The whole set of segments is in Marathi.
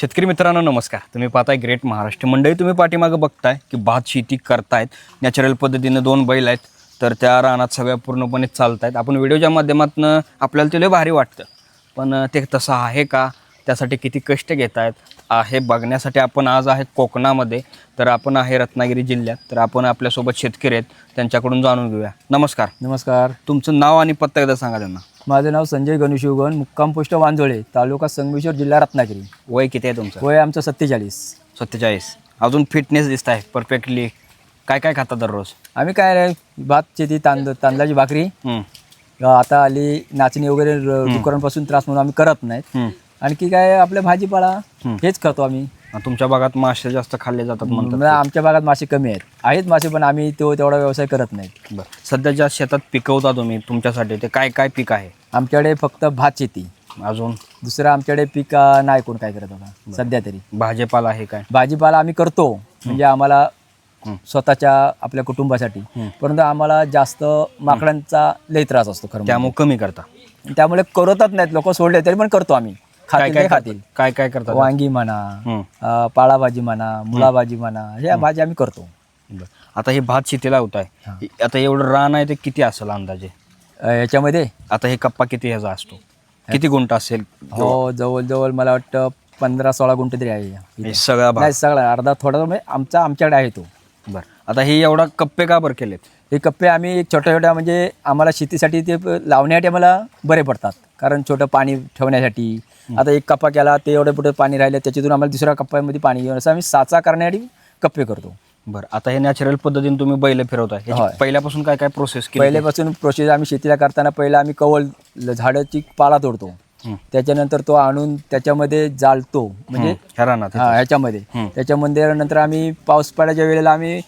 शेतकरी मित्रांनो नमस्कार. तुम्ही पाहताय ग्रेट महाराष्ट्र मंडळी तुम्ही पाठीमागं बघताय की भात शेती करतायत. नॅचरल पद्धतीनं दोन बैल आहेत. तर त्या रानात सगळ्या पूर्णपणे चालत आहेत आपण व्हिडिओच्या माध्यमातून आपल्याला ते लय भारी वाटतं. पण ते तसं आहे का? त्यासाठी किती कष्ट घेत आहेत हे बघण्यासाठी आपण आज आहे कोकणामध्ये. तर आपण आहे रत्नागिरी जिल्ह्यात. तर आपण आपल्यासोबत शेतकरी आहेत. त्यांच्याकडून जाणून घेऊया. नमस्कार. नमस्कार. तुमचं नाव आणि पत्ता एकदा सांगा त्यांना. माझं नाव संजय गणेशिवगण मुक्काम पोस्ट वांजोळे तालुका संगमेश्वर जिल्हा रत्नागिरी. वय किती आहे तुमचं? वय आमचं सत्तेचाळीस. सत्तेचाळीस. अजून फिटनेस दिसत आहे परफेक्टली काय काय खाता दररोज? आम्ही काय रे भात शेती तांद तांदळाची भाकरी. आता आली नाचणी वगैरे र- डुकरांपासून त्रास म्हणून आम्ही करत नाहीत. हम्म. आणखी काय आपल्या भाजीपाला हेच खातो आम्ही. तुमच्या भागात मासे जास्त खाल्ले जातात म्हणतात म्हणजे आमच्या भागात मासे कमी आहेत. आहेत मासे पण आम्ही तो तेवढा व्यवसाय करत नाहीत बरं. सध्या ज्या शेतात पिकवता तुम्ही तुमच्यासाठी ते काय काय पीक आहे? आमच्याकडे फक्त भात शेती. अजून? दुसरं आमच्याकडे पीक नाही कोण काय करत आता सध्या तरी. भाजीपाला आहे काय? भाजीपाला आम्ही करतो म्हणजे आम्हाला. स्वतःच्या आपल्या कुटुंबासाठी. परंतु आम्हाला जास्त माकडांचा लय त्रास असतो खरं म्हणजे. त्यामुळे कमी करता. त्यामुळे करतच नाहीत लोक सोडले तरी पण करतो आम्ही. काय काय ते करता? खातील. काय काय करतात? वांगी म्हणा पाळाभाजी म्हणा मुळाभाजी म्हणा ह्या भाजी आम्ही करतो. आता हे भात शेतीला होत आहे आता एवढं रान आहे ते किती असेल अंदाजे? याच्यामध्ये? आता हे कप्पा किती ह्याचा असतो? किती गुंठ असेल? हो जवळजवळ मला वाटतं पंधरा सोळा गुंठ तरी आहे सगळा नाही सगळा. अर्धा थोडा म्हणजे आमचा आमच्याकडे आहे तो. बरं. आता हे एवढा कप्पे का बरं केलेत? हे कप्पे आम्ही छोट्या छोट्या म्हणजे आम्हाला शेतीसाठी ते लावण्यासाठी आम्हाला बरे पडतात. कारण छोटं पाणी ठेवण्यासाठी. आता एक कप्पा केला ते एवढं पुढे पाणी राहिलं त्याच्यातून आम्हाला दुसऱ्या कप्प्यामध्ये पाणी घेऊन असं आम्ही साचा करण्यासाठी कप्पे करतो. बरं आता हे नॅचरल पद्धतीने तुम्ही बैल ह्याची होय. पहिल्यापासून काय काय प्रोसेस पहिल्यापासून प्रोसेस आम्ही शेतीला करताना पहिला आम्ही कवल झाडाची पाला तोडतो. त्याच्यानंतर तो आणून त्याच्यामध्ये जाळतो. म्हणजे हा ह्याच्यामध्ये. त्याच्यामध्ये नंतर आम्ही पाऊस पडायच्या वेळेला आम्ही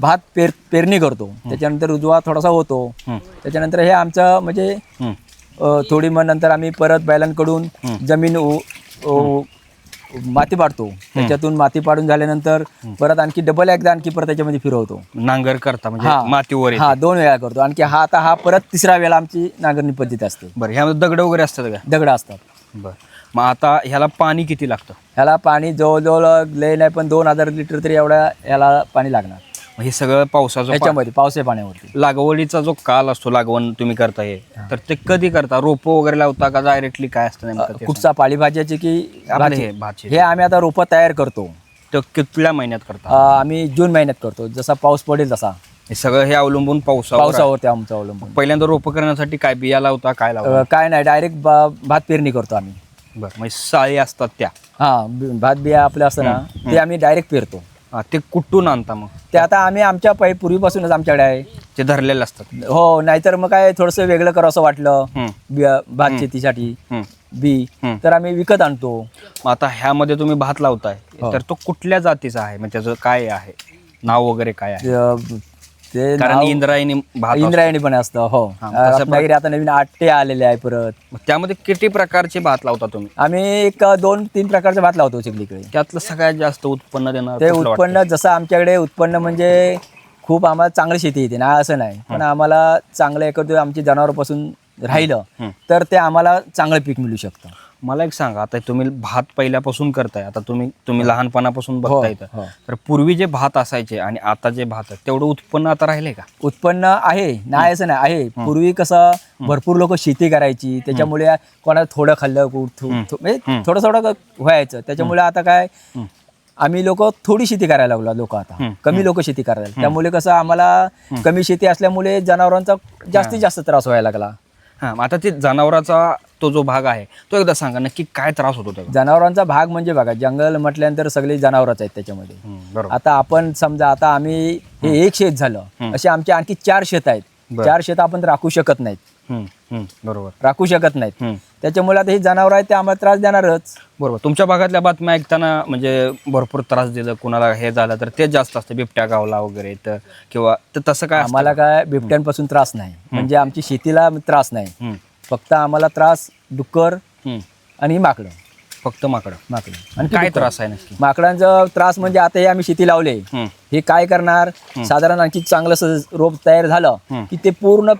भात पेर पेरणी करतो. त्याच्यानंतर उजवा थोडासा होतो. त्याच्यानंतर हे आमचं म्हणजे थोडी मग नंतर आम्ही परत बैलांकडून जमीन उ- उ- माती पाडतो. त्याच्यातून माती पाडून झाल्यानंतर परत आणखी डबल एकदा आणखी परत त्याच्यामध्ये फिरवतो. नांगर करता म्हणजे हा. मातीवर येते. हा दोन वेळा करतो. आणखी हा आता हा परत तिसरा वेळा आमची नांगरणी पद्धती असते. बरं ह्यामध्ये दगड वगैरे असतात का? दगड असतात. बरं. मग आता ह्याला पाणी किती लागतं? ह्याला पाणी जवळजवळ लय नाही पण दोन हजार लिटर तरी एवढ्या ह्याला पाणी लागणार. हे सगळं पावसाचं पा- ह्याच्यामध्ये पावसा पाण्यावरती. लागवडीचा जो काल असतो लागवण तुम्ही करताय तर ते कधी करता? रोपं वगैरे लावता का डायरेक्टली काय असतं नेमकं ते कुठचा पालेभाज्याची की आपलं? हे भाजी. हे आम्ही आता रोपं तयार करतो. ते कुठल्या महिन्यात करता? अं, आम्ही जून महिन्यात करतो. जसा पाऊस पडेल तसा. हे सगळं हे अवलंबून पावसावर आहे. पावसावरती आमचं अवलंबून. पहिल्यांदा रोपं करण्यासाठी काय बिया लावता काय लावता? अं, काय नाही डायरेक्ट भात पेरणी करतो आम्ही. बरं म्हणजे साळी असतात त्या. हा बी- भात बिया आपलं असतं ना ते आम्ही डायरेक्ट पेरतो. हा, ते कुठून आणता मग. ते आता आम्ही आमच्या पै पूर्वीपासूनच आमच्याकडे आहे. ते धरलेले असतात. हो नाहीतर मग काय थोडंसं वेगळं करावं असं वाटलं. भात शेतीसाठी. बी. तर आम्ही विकत आणतो. मग आता ह्यामध्ये तुम्ही भात लावताय. हो. तर तो कुठल्या जातीचा आहे? म्हणजे त्याचं काय आहे? नाव वगैरे काय आहे? ते कारण नाव- इंद्रायणी भात असतो. इंद्रायणी पण असतं हो. हा, रत्नागिरी आता नवीन आट्टे आलेले आहे परत. मग त्यामध्ये किती प्रकारचे भात लावता तुम्ही? आम्ही एक दोन तीन प्रकारचे भात लावतो चिखलीकडे. त्यातलं सगळ्यात जास्त उत्पन्न देणार ते कुठलं उत्पन्न जसं आमच्याकडे उत्पन्न म्हणजे खूप आम्हाला चांगली शेती येते ना असं नाही. पण आम्हाला चांगलं एकत्र आमची जनावरांपासून राहिलं हं. तर ते आम्हाला चांगलं पीक मिळू शकतं. मला एक सांगा आता तुम्ही भात पहिल्यापासून करताय आता तुम्ही तुम्ही लहानपणापासून बघता इथं. हो. तर पूर्वी जे भात असायचे आणि आता जे भात आहे तेवढं उत्पन्न आता राहिले का? उत्पन्न आहे नाही असं नाही आहे. पूर्वी कसं भरपूर लोक शेती करायची त्याच्यामुळे कोणाला थोडं खाल्लं म्हणजे थोडं थोडं व्हायचं. त्याच्यामुळे आता काय आम्ही लोक थोडी शेती करायला लागलो लोक आता. कमी लोक शेती करायला. त्यामुळे कसं आम्हाला कमी शेती असल्यामुळे जनावरांचा जास्तीत जास्त त्रास व्हायला लागला. हा आता ते जनावराचा तो जो भाग आहे तो एकदा सांगा नक्की काय त्रास होतो त्याचा? जनावरांचा भाग म्हणजे बघा जंगल म्हटल्यानंतर सगळे जनावरच आहेत त्याच्यामध्ये. हम्म, बरोबर. आता आपण समजा आता आम्ही हे एक शेत झालं असे आमचे आणखी चार शेत आहेत. बरं. चार शेत आपण राखू शकत नाहीत. हम्म, हम्म, बरोबर. राखू शकत नाहीत. हम्म. त्याच्यामुळे आता ही जनावर आहेत ते आम्हाला त्रास देणारच. बरोबर. तुमच्या भागातल्या बातम्या ऐकताना म्हणजे भरपूर त्रास दिलं कुणाला हे झालं तर ते जास्त असतं बिबट्या गावला वगैरे तर किंवा तर तसं काय? आम्हाला काय बिबट्यांपासून त्रास नाही. म्हणजे आमची शेतीला त्रास नाही. फक्त आम्हाला त्रास डुक्कर. आणि माकडं. फक्त माकडं. माकडं. आणि काय त्रास आहे नक्की? माकडांचा त्रास म्हणजे आता हे आम्ही शेती लावले. हे काय करणार? साधारण आणखी चांगलं रोप तयार झालं की ते पूर्ण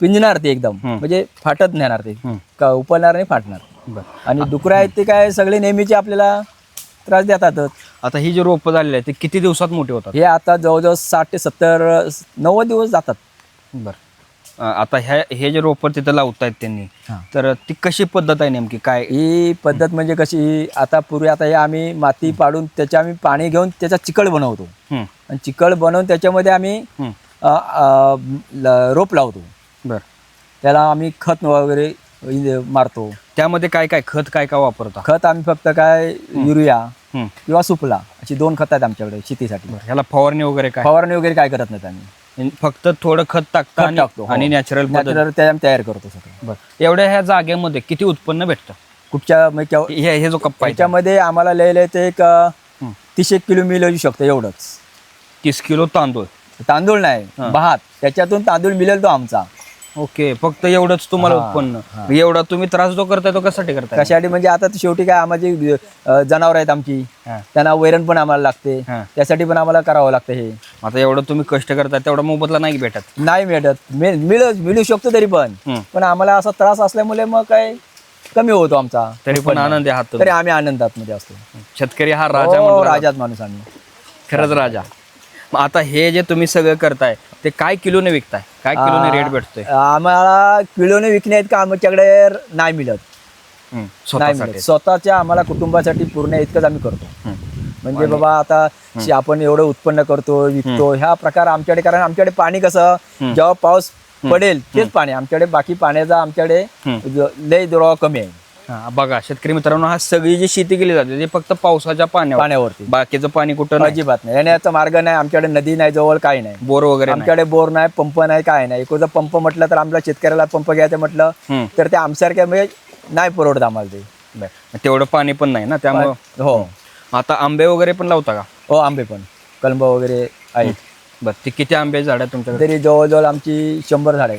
पिंजणार ते एकदम. म्हणजे फाटत नेणार ते. उपलणार नाही फाटणार. बरं. आणि डुकरं आहेत ते काय सगळे नेहमीचे आपल्याला त्रास देतातच. आता ही जी रोपं झालेली आहे ते किती दिवसात मोठी होतात? हे आता जवळजवळ साठ ते सत्तर नव्वद दिवस जातात. बरं. आता ह्या हे जे रोपं तिथं लावतायत त्यांनी. तर ती कशी पद्धत आहे नेमकी? काय ही पद्धत म्हणजे कशी आता पूर्वी आता हे आम्ही माती पाडून त्याच्या आम्ही पाणी घेऊन त्याचा चिकळ बनवतो. आणि चिकळ बनवून त्याच्यामध्ये आम्ही. अ, अ, ल- रोप लावतो. बरं. त्याला आम्ही खत वगैरे इ- मारतो. त्यामध्ये काय काय खत काय काय वापरता? खत आम्ही फक्त काय युरिया हं. किंवा सुफला अशी दोन खत आहेत आमच्याकडे शेतीसाठी. बरं ह्याला फवारणी वगैरे काय? फवारणी वगैरे काय करत नाहीत आम्ही. फक्त थोडं खत टाकता खत आणि- टाकतो हो. आणि नॅचरल पद्धत त्या आम्ही तयार करतो सगळं. बरं. एवढ्या ह्या जागेमध्ये किती उत्पन्न भेटतं? कुठच्या म्हणजे हे हे जो कप्पा आहे याच्यामध्ये आम्हाला लय लय ते एक अ, हं. तीस एक किलो मिळू शकतं एवढंच. तीस किलो तांदूळ. तांदूळ नाही. भात. त्याच्यातून तांदूळ मिळेल तो आमचा. ओके फक्त एवढंच तुम्हाला हां, उत्पन्न. एवढा तुम्ही त्रास जो करताय तो कशासाठी करताय? कशासाठी? म्हणजे आता ते शेवटी काय आम्हाला जनावर आहेत आमची. हां. त्यांना वैरण पण आम्हाला लागते. हां. त्यासाठी पण आम्हाला करावं लागतं हे. आता एवढं तुम्ही कष्ट करताय तेवढा मोबदला नाही भेटत. नाही भेटत. मिळ मिळ मिळू शकतो तरी पण. पण आम्हाला असा त्रास असल्यामुळे मग काय कमी होतो आमचा तरी पण आनंदी आहात तुम्ही. तरी आम्ही आनंदात मध्ये असतो. शेतकरी हा राजा हो, म्हणला राजाच माणूस आम्ही. खरंच राजा. मग आता हे जे तुम्ही सगळं करताय ते काय किलोने विकताय? काय किलोने रेट भेटतोय? आम्हाला किलोने विकणे का आमच्याकडे नाही मिळत. नाही मिळत. स्वतःच्या आम्हाला कुटुंबासाठी पूर्ण इतकंच आम्ही करतो. म्हणजे बाबा आता आपण एवढं उत्पन्न करतो विकतो ह्या प्रकार आमच्याकडे कारण आमच्याकडे पाणी कसं जेव्हा पाऊस पडेल तेच पाणी. आमच्याकडे बाकी पाण्याचा आमच्याकडे लय दुरावा कमी आहे. हा, बघा शेतकरी मित्रांनो हा सगळी जी शेती केली जाते ते फक्त पावसाच्या पाण्यावर. पाण्यावरती. बाकीचं पाणी कुठं नाही. अजिबात नाही. येण्याचा मार्ग नाही आमच्याकडे नदी नाही जवळ काही नाही. बोर वगैरे नाही. आमच्याकडे बोर नाही पंप नाही काय नाही. एखादा पंप म्हटलं तर आमच्या शेतकऱ्याला पंप घ्यायचं म्हटलं. तर ते आमच्यासारख्या म्हणजे नाही परवडत आम्हाला ते. बरं. तेवढं पाणी पण नाही ना त्यामुळं? हो. आता आंबे वगैरे पण लावता का? हो आंबे पण. कलंब वगैरे आहेत. बरं ते किती आंबे झाड आहे तुमच्याकडे? तरी जवळजवळ आमची शंभर झाड आहे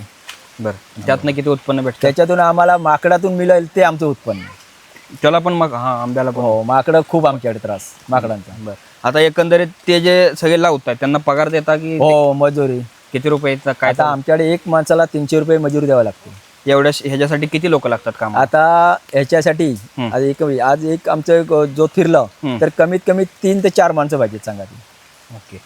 बरं. त्यातनं किती उत्पन्न भेटतं? त्याच्यातून आम्हाला माकडातून मिळेल ते आमचं उत्पन्न. त्याला पण मग हा आंब्याला पण. हो माकडं खूप आमच्याकडे त्रास माकडांचा. बरं. आता एकंदरीत ते जे सगळे लावताय त्यांना पगार देता की हो मजुरी. किती रुपये येतात काय आता आमच्याकडे एक माणसाला तीनशे रुपये मजुरी द्यावं लागते. एवढ्या ह्याच्यासाठी किती लोक लागतात काम आता ह्याच्यासाठी. आज एक आज एक आमचं एक जो फिरलं. तर कमीत कमी तीन ते चार माणसं पाहिजेत सांगा ती ओके.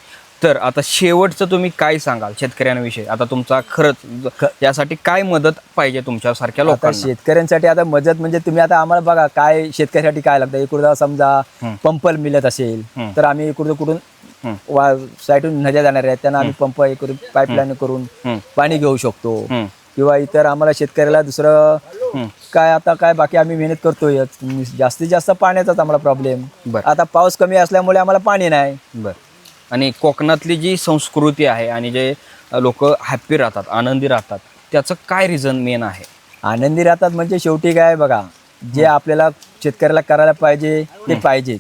तर आता शेवटचं तुम्ही काय सांगाल शेतकऱ्यांविषयी आता तुमचा खरंच यासाठी काय मदत पाहिजे तुमच्यासारख्या लोकांना शेतकऱ्यांसाठी आता मदत म्हणजे तुम्ही आता आम्हाला बघा काय शेतकऱ्यासाठी काय लागतं इकडं समजा हं. पंप मिळत असेल. तर आम्ही इकडं कुठून. वा साईडून नद्या जाणार आहेत त्यांना आम्ही पंप पाईपलाईन करून. पाणी घेऊ शकतो. किंवा इतर आम्हाला शेतकऱ्याला दुसरं. काय आता काय बाकी आम्ही मेहनत करतोय जास्तीत जास्त पाण्याचाच आम्हाला प्रॉब्लेम. आता पाऊस कमी असल्यामुळे आम्हाला पाणी नाही बर आणि कोकणातली जी संस्कृती आहे आणि जे लोक हॅप्पी राहतात आनंदी राहतात त्याचं काय रिझन मेन आहे? आनंदी राहतात म्हणजे शेवटी काय बघा जे आपल्याला शेतकऱ्याला करायला पाहिजे ते पाहिजेच.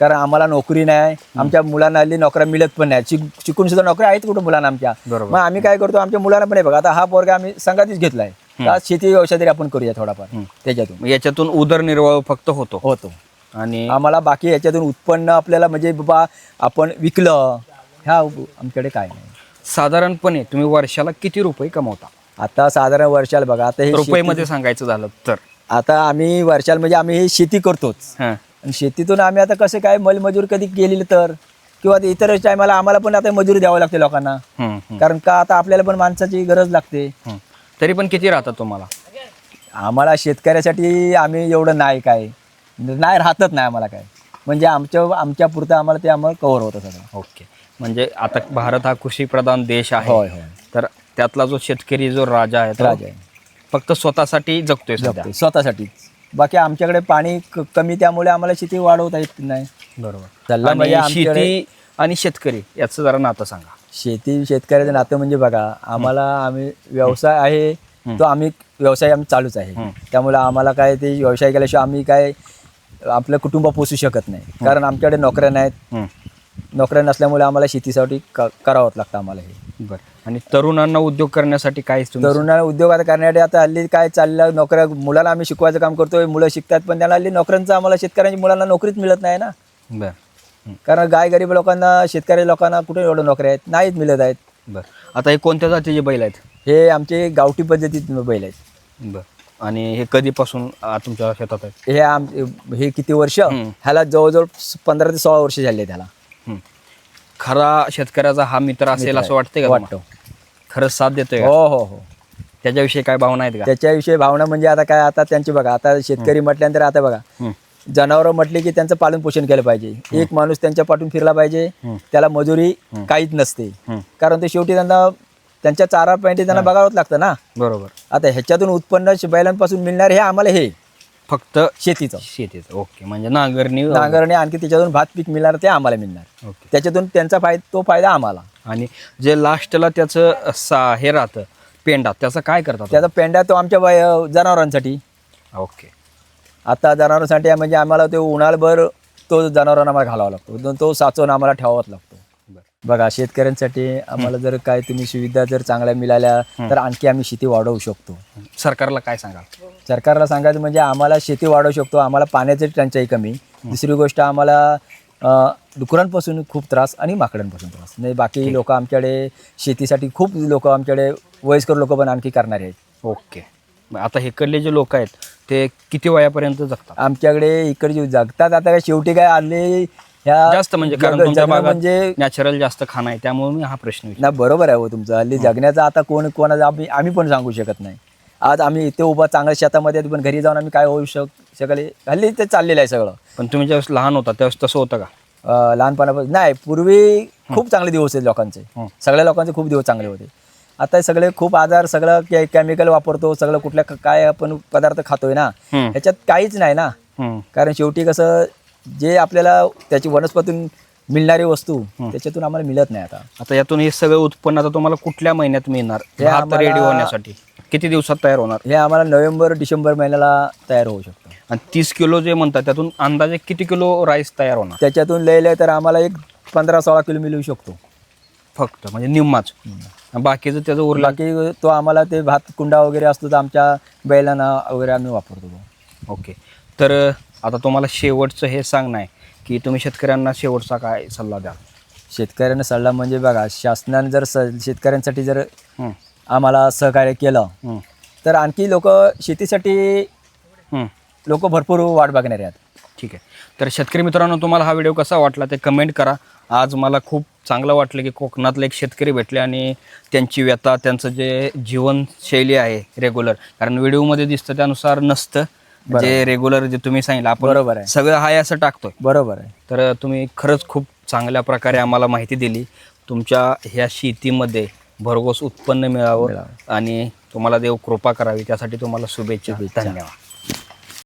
कारण आम्हाला नोकरी नाही आमच्या मुलांना हल्ली नोकऱ्या मिळत पण नाही. शिक- शिकून सुद्धा नोकऱ्या आहेत कुठं मुलांना आमच्या. मग आम्ही काय करतो आमच्या मुलांना पण बघा आता हा पोरगा आम्ही संघातीच घेतलाय. शेती व्यवसाय तरी आपण करूया थोडाफार त्याच्यातून. याच्यातून उदरनिर्वाह फक्त होतो. होतो. आणि आम्हाला बाकी याच्यातून उत्पन्न आपल्याला म्हणजे बाबा आपण विकलं ह्या आमच्याकडे काय नाही. साधारणपणे तुम्ही वर्षाला किती रुपये कमवता? आता साधारण वर्षाला बघा आता हे रुपयेमध्ये सांगायचं झालं तर? आता आम्ही वर्षाला म्हणजे आम्ही हे शेती करतोच. हां. आणि शेतीतून आम्ही आता कसं काय मलमजूर कधी गेलेलं तर? किंवा इतर टायमाला आम्हाला पण आता मजुरी द्यावं लागते लोकांना. कारण का आता आपल्याला पण माणसाची गरज लागते. तरी पण किती राहतात तुम्हाला? आम्हाला शेतकऱ्यासाठी आम्ही एवढं नाही काय. नाही राहतच नाही आम्हाला काय. म्हणजे आमच्या आमच्या पुरतं आम्हाला ते आम्हाला कव्हर होतं सगळं. ओके. म्हणजे आता भारत हा कृषीप्रधान देश आहे. होय होय. तर त्यातला जो शेतकरी जो राजा आहे तो राजा आहे. फक्त स्वतःसाठी जगतोय सध्या. जगतोय, स्वतःसाठीच बाकी आमच्याकडे पाणी क- कमी त्यामुळे आम्हाला शेती वाढवता येत नाही. बरोबर. चाललं म्हणजे आणि आमच्याकडे- शेती आणि शेतकरी याचं जरा नातं सांगा. शेती शेतकऱ्याचं नातं म्हणजे बघा आम्हाला आम्ही व्यवसाय आहे तो आम्ही व्यवसाय आम्ही चालूच आहे. त्यामुळे आम्हाला काय ते व्यवसाय केल्याशिवाय आम्ही काय आपलं कुटुंब पोसू शकत नाही. कारण आमच्याकडे नोकऱ्या नाहीत. नोकऱ्या नसल्यामुळे आम्हाला शेतीसाठी क- करावंच लागतं आम्हाला हे. बरं. आणि तरुणांना उद्योग करण्यासाठी काय तुम्ही तरुणांना उद्योग आता करण्यासाठी आता हल्ली काय चाललं नोकऱ्या मुलाला आम्ही शिकवायचं काम करतोय मुलं शिकतात पण त्यांना हल्ली नोकऱ्यांचं आम्हाला शेतकऱ्यांच्या मुलांना नोकरीच मिळत नाही ना. बरं. हं. कारण गाय गरीब लोकांना शेतकरी लोकांना कुठे एवढं नोकऱ्या आहेत? नाहीच मिळत आहेत. बरं. आता हे कोणत्या जातीचे बैल आहेत? हे आमचे गावठी पद्धतीत बैल आहेत. बरं. आणि हे कधीपासून आ, तुमच्या शेतात आहे? हे आम हे किती वर्ष. ह्याला जवळजवळ पंधरा ते सोळा वर्ष झाले त्याला. खरा शेतकऱ्याचा हा मित्र असेल असं वाटतंय का तुम्हाला? वाटतो. खरंच साथ देतोय का? हो हो हो. त्याच्याविषयी काय भावना आहेत का? त्याच्याविषयी भावना म्हणजे आता काय आता त्यांची बघा आता शेतकरी म्हटल्यानंतर आता बघा हं. जनावरं म्हटले की त्यांचं पालन पोषण केलं पाहिजे. एक माणूस त्यांच्या पाठून फिरला पाहिजे. त्याला मजुरी काहीच नसते. कारण ते शेवटी त्यांना त्यांच्या चारा पाहिजे त्यांना बघावंच लागतं ना. बरोबर. आता ह्याच्यातून उत्पन्न बैलांपासून मिळणार हे आम्हाला हे. फक्त शेतीचं. शेतीचं. ओके म्हणजे नांगरणी नांगरणे आणखी त्याच्यातून भात पीक मिळणार ते आम्हाला मिळणार. ओके. त्याच्यातून त्यांचा फायदा तो फायदा आम्हाला. आणि जे लास्टला त्याचं सा हे राहतं पेंडा त्याचं काय करतात? त्याचा पेंडा तो आमच्या बै- जनावरांसाठी. ओके. आता जनावरांसाठी म्हणजे आम्हाला तो उन्हाळभर तो जनावरांना आम्हाला घालावा लागतो. तो- तो साचवून आम्हाला ठेवावाच लागतो. बघा शेतकऱ्यांसाठी आम्हाला जर काय तुम्ही सुविधा जर चांगल्या मिळाल्या तर आणखी आम्ही शेती वाढवू शकतो. सरकारला काय सांगाल? सरकारला सांगायचं म्हणजे आम्हाला शेती वाढवू शकतो आम्हाला पाण्याची टंचाई कमी. दुसरी गोष्ट आम्हाला डुकरांपासून खूप त्रास आणि माकडांपासून त्रास. नाही बाकी लोक आमच्याकडे शेतीसाठी खूप लोक आमच्याकडे वयस्कर लोक पण आणखी करणारे आहेत. ओके. आता इकडले जे लोक आहेत ते किती वयापर्यंत जगतात? आमच्याकडे इकडे जगतात आता काय शेवटी काय आले ह्या जास्त म्हणजे कारण जग- तुमच्या जगणं भागात म्हणजे नॅचरल जास्त खाणं आहे त्यामुळे मी हा प्रश्न विचारला. ना बरोबर आहे हो तुमचं. हल्ली जगण्याचा आता कोण कोणाचा आम्ही आम्ही पण सांगू शकत नाही. आज आम्ही इथे उभा चांगल्या शेतामध्ये आहेत, पण घरी जाऊन आम्ही काय होऊ शक शकले? हल्ली ते चाललेलं आहे सगळं. पण तुम्ही ज्यावेळेस लहान होता त्यावेळेस तसं होतं का? अं, लहानपणापासून नाही पूर्वी खूप चांगले दिवस आहेत लोकांचे. हं. सगळ्या लोकांचे खूप दिवस चांगले होते. आता हे सगळे खूप आजार सगळं के केमिकल वापरतो सगळं कुठल्या क- काय आपण पदार्थ खातोय ना. ह्याच्यात काहीच नाही ना. कारण शेवटी कसं जे आपल्याला त्याची वनस्पतीतून मिळणारी वस्तू त्याच्यातून आम्हाला मिळत नाही आता. आता यातून हे सगळं उत्पन्न आता तुम्हाला कुठल्या महिन्यात मिळणार? हे भात आम्हाला- रेडी होण्यासाठी. किती दिवसात तयार होणार? हे आम्हाला नोव्हेंबर डिसेंबर महिन्याला तयार होऊ शकतं. आणि तीस किलो जे म्हणतात त्यातून अंदाजे किती किलो राईस तयार होणार? त्याच्यातून लय लय तर आम्हाला एक पंधरा सोळा किलो मिळू शकतो. फक्त म्हणजे निम्माच. आणि बाकीचं त्याचं उरलं बाकी तो आम्हाला ते भात कुंडा वगैरे असतो तर आमच्या बैलांना वगैरे आम्ही वापरतो. तो. ओके. तर आता तुम्हाला शेवटचं हे सांगणं आहे की तुम्ही शेतकऱ्यांना शेवटचा काय सल्ला द्या शेतकऱ्यांना सल्ला म्हणजे बघा शासनाने जर स शेतकऱ्यांसाठी जर हं. आम्हाला सहकार्य केलं हं. तर आणखी लोक शेतीसाठी हं. लोक भरपूर वाट बघणारे आहेत ठीक आहे तर शेतकरी मित्रांनो तुम्हाला हा व्हिडिओ कसा वाटला ते कमेंट करा आज मला खूप चांगलं वाटलं की कोकणातले एक शेतकरी भेटले आणि त्यांची व्यथा त्यांचं जे जीवनशैली आहे रेग्युलर कारण व्हिडिओमध्ये दिसतं त्यानुसार नसतं जे रेग्युलर जे तुम्ही सांगितलं आपण बरोबर आहे. सगळं हाय असं टाकतोय. बरोबर आहे. तर तुम्ही खरंच खूप चांगल्या प्रकारे आम्हाला माहिती दिली. तुमच्या ह्या शेतीमध्ये भरघोस उत्पन्न मिळावं. आणि तुम्हाला देव कृपा करावी. त्यासाठी तुम्हाला शुभेच्छा. धन्यवाद.